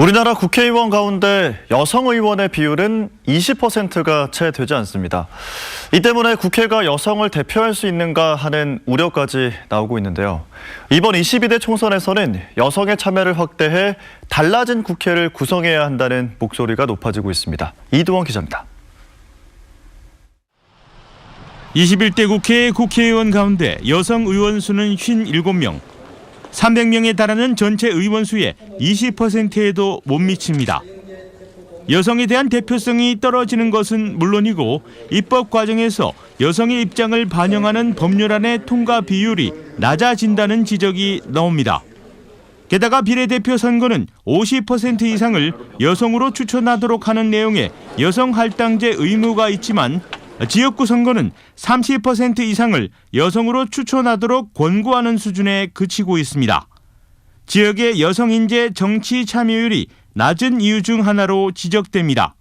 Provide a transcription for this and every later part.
우리나라 국회의원 가운데 여성 의원의 비율은 20%가 채 되지 않습니다. 이 때문에 국회가 여성을 대표할 수 있는가 하는 우려까지 나오고 있는데요. 이번 22대 총선에서는 여성의 참여를 확대해 달라진 국회를 구성해야 한다는 목소리가 높아지고 있습니다. 이두원 기자입니다. 21대 국회 국회의원 가운데 여성 의원 수는 57명. 300명에 달하는 전체 의원 수의 20%에도 못 미칩니다. 여성에 대한 대표성이 떨어지는 것은 물론이고 입법 과정에서 여성의 입장을 반영하는 법률안의 통과 비율이 낮아진다는 지적이 나옵니다. 게다가 비례대표 선거는 50% 이상을 여성으로 추천하도록 하는 내용의 여성 할당제 의무가 있지만 지역구 선거는 30% 이상을 여성으로 추천하도록 권고하는 수준에 그치고 있습니다. 지역의 여성 인재 정치 참여율이 낮은 이유 중 하나로 지적됩니다.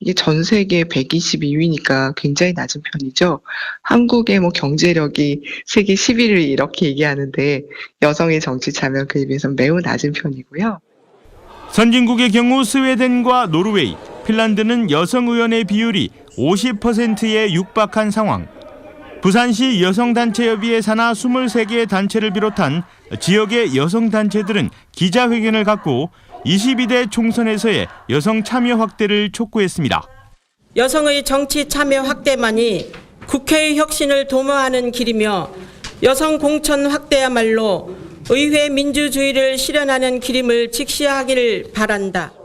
이게 전 세계 122위니까 굉장히 낮은 편이죠. 한국의 뭐 경제력이 세계 11위 이렇게 얘기하는데 여성의 정치 참여 그에 비해서는 매우 낮은 편이고요. 선진국의 경우 스웨덴과 노르웨이, 핀란드는 여성 의원의 비율이 50%에 육박한 상황. 부산시 여성단체협의회 산하 23개 단체를 비롯한 지역의 여성단체들은 기자회견을 갖고 22대 총선에서의 여성 참여 확대를 촉구했습니다. 여성의 정치 참여 확대만이 국회의 혁신을 도모하는 길이며 여성 공천 확대야말로 의회 민주주의를 실현하는 길임을 직시하기를 바란다.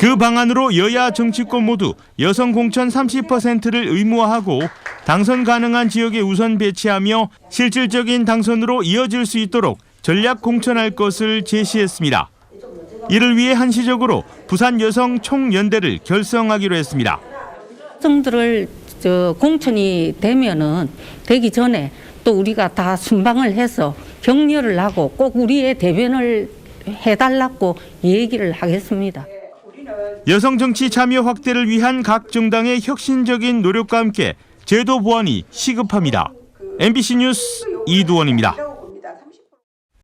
그 방안으로 여야 정치권 모두 여성 공천 30%를 의무화하고 당선 가능한 지역에 우선 배치하며 실질적인 당선으로 이어질 수 있도록 전략 공천할 것을 제시했습니다. 이를 위해 한시적으로 부산 여성 총연대를 결성하기로 했습니다. 여성들을 저 공천이 되면은 되기 전에 또 우리가 다 순방을 해서 격려를 하고 꼭 우리의 대변을 해달라고 얘기를 하겠습니다. 여성 정치 참여 확대를 위한 각 정당의 혁신적인 노력과 함께 제도 보완이 시급합니다. MBC 뉴스 이두원입니다.